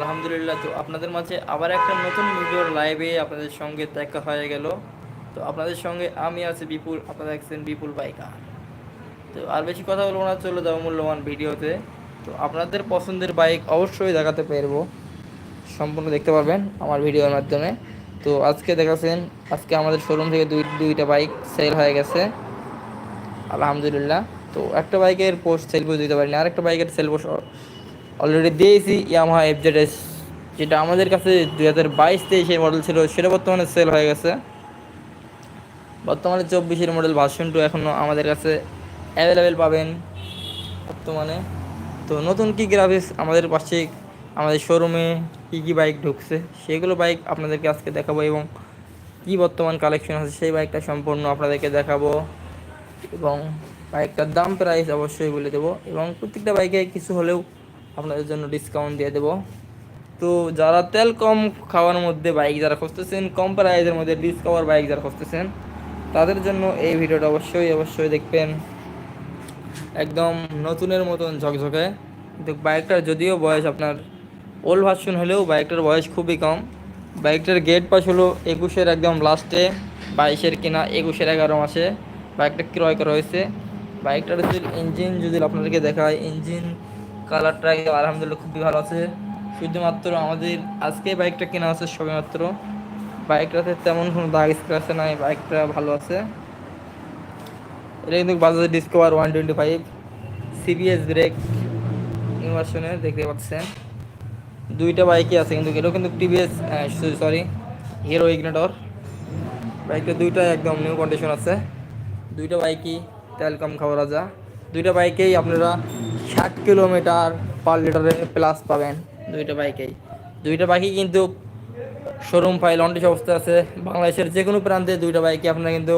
আলহামদুলিল্লাহ, তো আপনাদের মাঝে আবার একটা নতুন ভিডিওর লাইভে আপনাদের সঙ্গে দেখা হয়ে গেল। তো আপনাদের সঙ্গে আমি আছি বিপুল, আপনারা দেখছেন বিপুল বাইকার। তো আর বেশি কথা বলব না, চলে যাব মূল্যবান ভিডিওতে। তো আপনাদের পছন্দের বাইক অবশ্যই দেখাতে পারব। সম্পূর্ণ দেখতে পারবেন আমার ভিডিওর মাধ্যমে। তো আজকে দেখাচ্ছেন, আজকে আমাদের শোরুম থেকে দুই, দুইটা বাইক সেল হয়ে গেছে। আলহামদুলিল্লাহ, তো একটা বাইকের পোস্ট সেল করে দিতে পারিনি। আরেকটা বাইকের সেল পোস্ট অলরেডি দিয়েছি ইয়ামাহা এফজেডএস যেটা আমাদের কাছে দুই হাজার বাইশ তেইশের মডেল ছিল, সেটা বর্তমানে সেল হয়ে গেছে। বর্তমানে চব্বিশের মডেল ভার্সন টু এখনও আমাদের কাছে অ্যাভেলেবেল পাবেন বর্তমানে। তো নতুন কী গ্রাফিক্স আমাদের পাশে, আমাদের শোরুমে কী কী বাইক ঢুকছে, সেগুলো বাইক আপনাদেরকে আজকে দেখাবো এবং কী বর্তমান কালেকশন আছে সেই বাইকটা সম্পূর্ণ আপনাদেরকে দেখাবো। এবং বাইকটার দাম প্রাইস অবশ্যই বলে দেবো এবং প্রত্যেকটা বাইকে কিছু হলেও আপনাদের জন্য ডিসকাউন্ট দিয়ে দেবো। তো যারা তেল কম খাওয়ার মধ্যে বাইক যারা খুঁজতেছেন, কম প্রাইসের মধ্যে ডিসকাভার বাইক যারা খুঁজতেছেন, তাদের জন্য এই ভিডিওটা অবশ্যই অবশ্যই দেখবেন। একদম নতুনের মতন ঝকঝকে। কিন্তু বাইকটার যদিও বয়স আপনার ওল্ড ভার্সন হলেও বাইকটার বয়স খুবই কম। বাইকটার গেট পাস হলো একুশের একদম লাস্টে বাইশের কিনা একুশের এগারো মাসে। বাইকটা ক্রয় করা হয়েছে। বাইকটার যদি ইঞ্জিন যদি আপনাদেরকে দেখায় ইঞ্জিন কালারটা আলহামদুলিল্লাহ খুবই ভালো আছে। শুধুমাত্র আমাদের আজকে বাইকটা কেনা আছে সবেমাত্র। বাইকটাতে তেমন কোনো দাগ স্ক্র্যাচ নাই বাইকটা ভালো আছে। এটা কিন্তু Bajaj Discover one twenty five CBS brake new দেখতে পাচ্ছেন। দুইটা বাইকই আছে কিন্তু, এটাও কিন্তু টিভিএস সরি হিরো ইগনেটর বাইকটা দুইটা একদম নিউ কন্ডিশন আছে। দুইটা বাইকই তেল কম খাওয়া রাজা। দুইটা বাইকেই আপনারা ষাট কিলোমিটার পার লিটারে প্লাস পাবেন। দুইটা বাইকেই দুইটা বাইকই কিন্তু শোরুম ফাইল অন্টিস অবস্থা আছে। বাংলাদেশের যে কোনো প্রান্তে দুইটা বাইকে আপনারা কিন্তু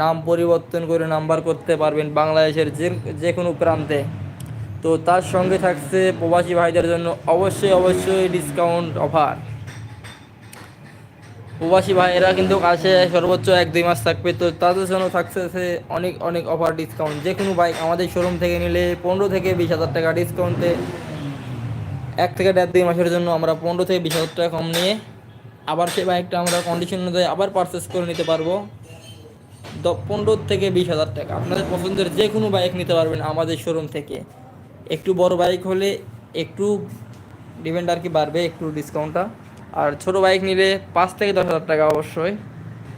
নাম পরিবর্তন করে নাম্বার করতে পারবেন বাংলাদেশের যে যে কোনো প্রান্তে। তো তার সঙ্গে থাকছে প্রবাসী ভাইদের জন্য অবশ্যই অবশ্যই ডিসকাউন্ট অফার প্রবাসী ভাইয়েরা কিন্তু আসে সর্বোচ্চ এক দুই মাস থাকবে। তো তাদের জন্য থাকছে অনেক অনেক অফার ডিসকাউন্ট যে কোনো বাইক আমাদের শোরুম থেকে নিলে পনেরো থেকে বিশ হাজার টাকা ডিসকাউন্টে এক থেকে দেড় দুই মাসের জন্য আমরা পনেরো থেকে বিশ হাজার টাকা কম নিয়ে আবার সেই বাইকটা আমরা কন্ডিশন অনুযায়ী আবার পারচেস করে নিতে পারব। পনেরো থেকে বিশ হাজার টাকা। আপনাদের পছন্দের যে কোনো বাইক নিতে পারবেন আমাদের শোরুম থেকে। একটু বড় বাইক হলে একটু ডিপেন্ড আর কি বাড়বে, একটু ডিসকাউন্টটা আর ছোট বাইক নিলে পাঁচ থেকে দশ হাজার টাকা অবশ্যই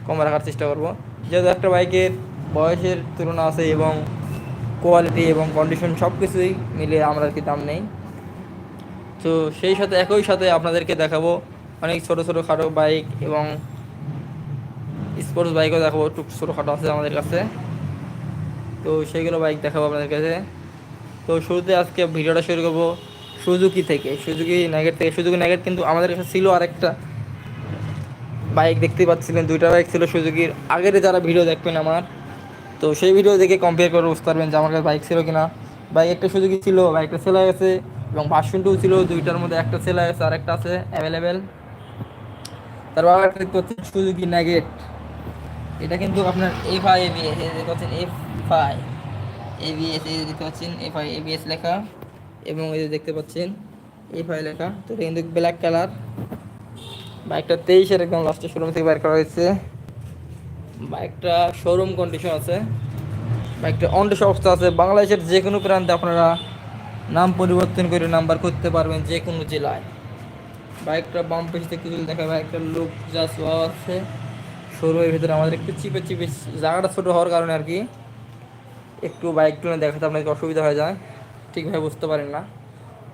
কম রাখার চেষ্টা করব। যেহেতু একটা বাইকের বয়সের তুলনা আছে এবং কোয়ালিটি এবং কন্ডিশন সব কিছুই মিলে আমরা কি দাম নেই। তো সেই সাথে, একই সাথে আপনাদেরকে দেখাবো অনেক ছোট ছোটো খাটো বাইক এবং স্পোর্টস বাইকও দেখাবো টুক ছোটো খাটো আছে আমাদের কাছে। তো সেইগুলো বাইক দেখাবো আপনাদের কাছে। তো শুরুতে আজকে ভিডিওটা শুরু করব। সুজুকি থেকে। সুজুকি ন্যাগেট থেকে। সুজুকি ন্যাগেট কিন্তু আমাদের কাছে ছিল আরেকটা বাইক দেখতে পাচ্ছিলেন, দুইটা বাইক ছিল সুজুকির। আগের যারা ভিডিও দেখবেন আমার, তো সেই ভিডিও দেখে কম্পেয়ার করে বুঝতে পারবেন যে আমার কাছে বাইক ছিল কিনা। বাইক একটা সুজুকি ছিল, বাইকটা সেলা গেছে এবং ভার্সন টু ছিল, দুইটার মধ্যে একটা সেলা গেছে আর একটা আছে অ্যাভেলেবেল তারপর আবার দেখতে পাচ্ছেন সুজুকি ন্যাগেট এটা কিন্তু আপনার এফ আই এবিএস দেখতে পাচ্ছেন এফ আই এবিএস দেখতে পাচ্ছেন এফ আই এবিএস লেখা। এবং এই যে দেখতে পাচ্ছেন, এই আই লেখা তো এটা কিন্তু ব্ল্যাক কালার বাইকটা তেইশের একদম লাস্টে শোরুম থেকে বের করা হয়েছে। বাইকটা শোরুম কন্ডিশন আছে। বাইকটা অন্ডিশ অবস্থা আছে। বাংলাদেশের যে কোনো প্রান্তে আপনারা নাম পরিবর্তন করে নাম্বার করতে পারবেন যে কোনো জেলায়। বাইকটা বাম পেছ থেকে যদি দেখা বাইকটার লুক যা সোয়া আছে শোরুমের ভিতরে আমাদের একটু চিপে চিপে জায়গাটা ছোটো হওয়ার কারণে আর কি। একটু বাইক টুনে দেখাতে আপনাকে অসুবিধা হয়ে যায়। ঠিকভাবে বুঝতে পারেন না।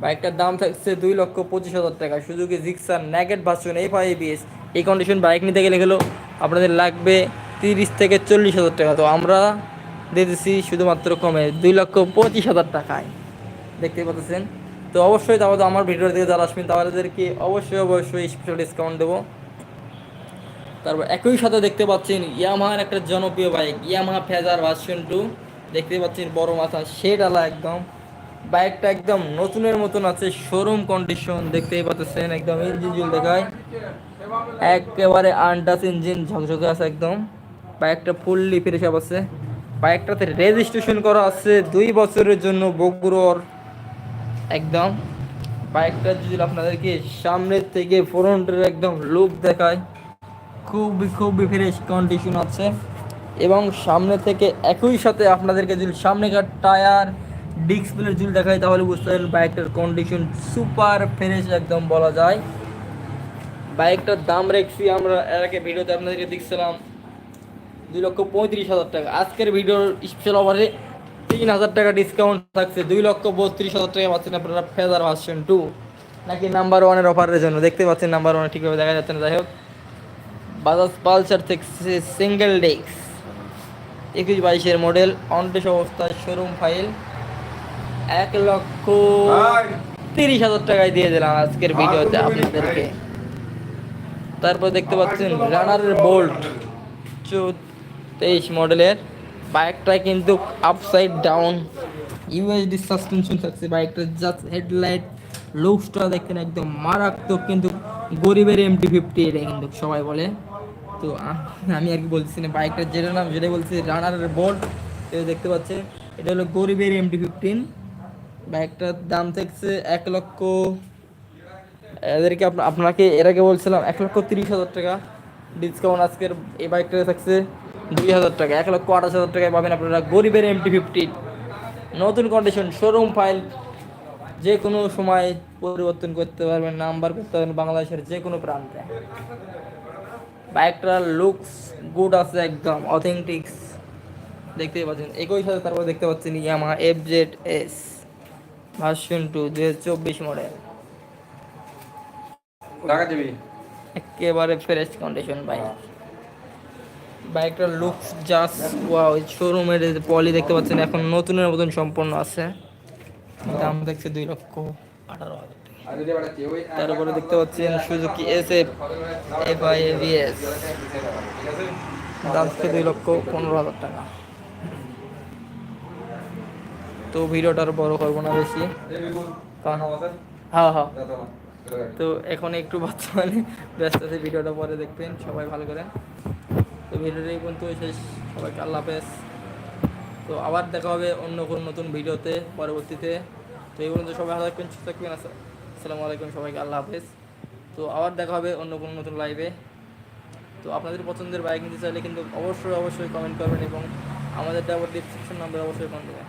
বাইকটার দাম থাকছে দুই লক্ষ পঁচিশ হাজার টাকা। সুযোগে জিক্সার, ন্যাগেট ভার্সন এফ আই বিএস এই কন্ডিশন বাইক নিতে গেলে গেলেও আপনাদের লাগবে তিরিশ থেকে চল্লিশ হাজার টাকা। তো আমরা দিচ্ছি শুধুমাত্র কমে দুই লক্ষ পঁচিশ হাজার টাকায়। দেখতে পাচ্ছেন? তো অবশ্যই তাহলে আমার ভিডিও দিকে যারা আসবেন তাদেরকে অবশ্যই অবশ্যই স্পেশাল ডিসকাউন্ট দেবো। তারপর একই সাথে দেখতে পাচ্ছেন ইয়ামাহার একটা জনপ্রিয় bike, Yamaha Fazer version two. দেখতে পাচ্ছেন বড় মাথা শেডালা একদম। বাইকটা একদম নতুনের মতন আছে শোরুম কন্ডিশন দেখতেই পাচ্ছেন, একদম ইঞ্জিন জুল দেখায়। একেবারে আনটাস ইঞ্জিন ঝকঝকে আছে একদম। বাইকটা ফুললি ফ্রেশ আপ আছে। বাইকটাতে রেজিস্ট্রেশন করা আছে দুই বছরের জন্য বগুড়র। একদম। বাইকটা যদি আপনাদেরকে সামনের থেকে ফ্রন্টের একদম লুক দেখায়, খুবই খুবই ফ্রেশ কন্ডিশন আছে। এবং সামনে থেকে একই সাথে আপনাদেরকে যদি সামনেকার টায়ার ডিসপ্লে যদি দেখায় তাহলে বুঝতে পারেন বাইকটার কন্ডিশন সুপার ফ্রেশ একদম বলা যায়। বাইকটার দাম রেখছি আমরা, এর আগে ভিডিওতে আপনাদেরকে দেখছিলাম দুই লক্ষ পঁয়ত্রিশ হাজার টাকা। আজকের ভিডিওর স্পেশাল অফারে তিন হাজার টাকা ডিসকাউন্ট থাকছে, দুই লক্ষ বত্রিশ হাজার টাকা পাচ্ছেন আপনারা ফেজার ভার্সন টু নাকি নাম্বার ওয়ানের অফারের জন্য, দেখতে পাচ্ছেন নাম্বার ওয়ানে ঠিকভাবে দেখা যাচ্ছে না, যাই হোক। বাজাজ পালসার থেকে সিঙ্গেল ডেক্স একুশ বাইশের মডেল অনটেস অবস্থায় শোরুম ফাইল এক লক্ষ তিরিশ হাজার টাকায় দিয়ে দিলাম আজকের ভিডিওতে আপনাদেরকে। তারপর দেখতে পাচ্ছেন রানারের বোল্ট তেইশ মডেলের বাইকটা কিন্তু আপসাইড ডাউন ইউএসডি সাসপেনশন থাকছে। বাইকটার জাস্ট হেডলাইট লুকসটা দেখতেন একদম মারাত্মক কিন্তু গরিবের এমটি ফিফটি এটা কিন্তু সবাই বলে। তো আমি আর কি বলছি না বাইকটার যেটা নাম যেটা বলছি রানারের বোল্ট এটা দেখতে পাচ্ছেন এটা হলো গরিবের এমটি ফিফটিন বাইকটার দাম থাকছে এক লক্ষ, এদেরকে আপনা- আপনাকে এর আগে বলছিলাম এক লক্ষ তিরিশ হাজার টাকা। ডিসকাউন্ট আজকের এই বাইকটা থাকছে দুই হাজার টাকা, এক লক্ষ আঠাশ হাজার টাকায় পাবেন আপনারা গরিবের এমটি ফিফটি নতুন কন্ডিশন শোরুম ফাইল যে কোনো সময় পরিবর্তন করতে পারবেন নাম্বার করতে পারবেন বাংলাদেশের যে কোনো প্রান্তে। বাইকটার লুকস গুড আছে একদম অথেন্টিক্স দেখতেই পাচ্ছেন, একই সাথে তারপর দেখতে পাচ্ছেন Yamaha F Z S version two দু হাজার চব্বিশ মডেল। টাকা দিবি একেবারে ফ্রেশ কন্ডিশন বাইক বাইকটার লুকস জাস্ট ওয়াও শোরুমের পলি দেখতে পাচ্ছেন এখন নতুনের মতন সম্পূর্ণ আছে। দাম দেখছে দুই লক্ষ আঠারো হাজার তারপরে দেখতে পাচ্ছেন Suzuki S F F I ABS দাম দুই লক্ষ পনেরো হাজার টাকা। তো ভিডিওটা আর বড় করব না বেশি। কারণ হ্যাঁ হ্যাঁ। তো এখন একটু বর্তমানে ব্যস্ত আছে, ভিডিওটা পরে দেখবেন, সবাই ভালো করে তো ভিডিওটা এই পর্যন্ত শেষ, সবাইকে আল্লাহ হাফেজ। তো আবার দেখা হবে অন্য কোনো নতুন ভিডিওতে পরবর্তীতে। তো এই পর্যন্ত সবাই ভালো থাকবেন, সুস্থ থাকবেন, আস- আসসালামু আলাইকুম, সবাইকে আল্লাহ হাফেজ। তো আবার দেখা হবে অন্য কোনো নতুন লাইভে তো আপনাদের পছন্দের বাইক নিতে চাইলে কিন্তু অবশ্যই অবশ্যই কমেন্ট করবেন এবং আমাদের ডাবল ডিসক্রিপশন নাম্বার অবশ্যই কমেন্ট দেবেন